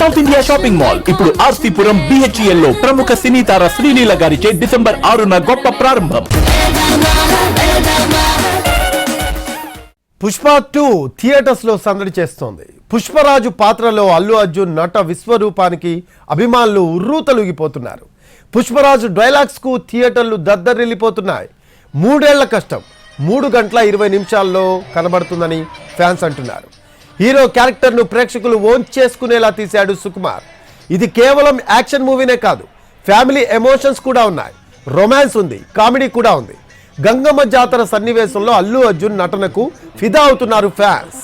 South India shopping mall. ఇప్పుడు ఆర్సీపురం బిహెచ్ఎల్లో ప్రముఖ సినీ తార శ్రీలీల గారిచే డిసెంబర్ ఆరున గొప్ప ప్రారంభం. పుష్ప టూ థియేటర్స్లో సందడి చేస్తోంది. పుష్పరాజు పాత్రలో అల్లు అర్జున్ నట విశ్వరూపానికి అభిమానులు ఉర్రూతలుగిపోతున్నారు. పుష్పరాజు డైలాగ్స్కు థియేటర్లు దద్దరిల్లిపోతున్నాయి. మూడేళ్ళ కష్టం. మూడు గంటల ఇరవై నిమిషాల్లో కనబడుతుందని ఫ్యాన్స్ అంటున్నారు. హీరో క్యారెక్టర్ను ప్రేక్షకులు ఓన్ చేసుకునేలా తీశాడు సుకుమార్. ఇది కేవలం యాక్షన్ మూవీనే కాదు ఫ్యామిలీ ఎమోషన్స్ కూడా ఉన్నాయి రొమాన్స్ ఉంది కామెడీ కూడా ఉంది. గంగమ్మ జాతర సన్నివేశంలో అల్లు అర్జున్ నటనకు ఫిదా అవుతున్నారు ఫ్యాన్స్.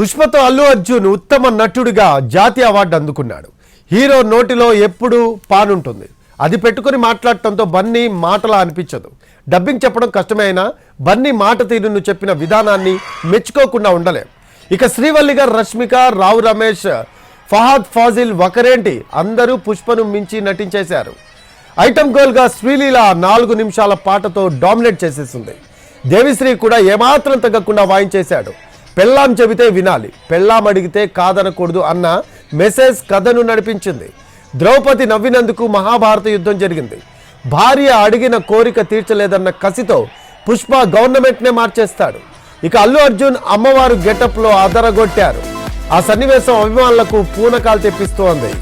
పుష్పతో అల్లు అర్జున్ ఉత్తమ నటుడిగా జాతీయ అవార్డు అందుకున్నాడు. హీరో నోటిలో ఎప్పుడూ పానుంటుంది అది పెట్టుకుని మాట్లాడటంతో బన్నీ మాటలా అనిపించదు. డబ్బింగ్ చెప్పడం కష్టమైనా బన్నీ మాట తీరును చెప్పిన విధానాన్ని మెచ్చుకోకుండా ఉండలేం. ఇక శ్రీవల్లి గారు రష్మిక రావు రమేష్ ఫహాద్ ఫాజిల్ ఒకరేంటి అందరూ పుష్పను మించి నటించేశారు. ఐటమ్ గర్ల్గా శ్రీలీల నాలుగు నిమిషాల పాటతో డామినేట్ చేసేసింది. దేవిశ్రీ కూడా ఏమాత్రం తగ్గకుండా వాయించేశాడు. పెళ్ళాం చెబితే వినాలి. పెళ్ళాం అడిగితే కాదనకూడదు అన్న మెసేజ్ కథను నడిపించింది. ద్రౌపది నవ్వినందుకు మహాభారత యుద్ధం జరిగింది. భార్య అడిగిన కోరిక తీర్చలేదన్న కసితో పుష్ప గవర్నమెంట్నే మార్చేస్తాడు. ఇక అల్లు అర్జున్ అమ్మవారు గెటప్లో అదరగొట్టారు. ఆ సన్నివేశం అభిమానులకు పూనకాలు తెప్పిస్తోంది.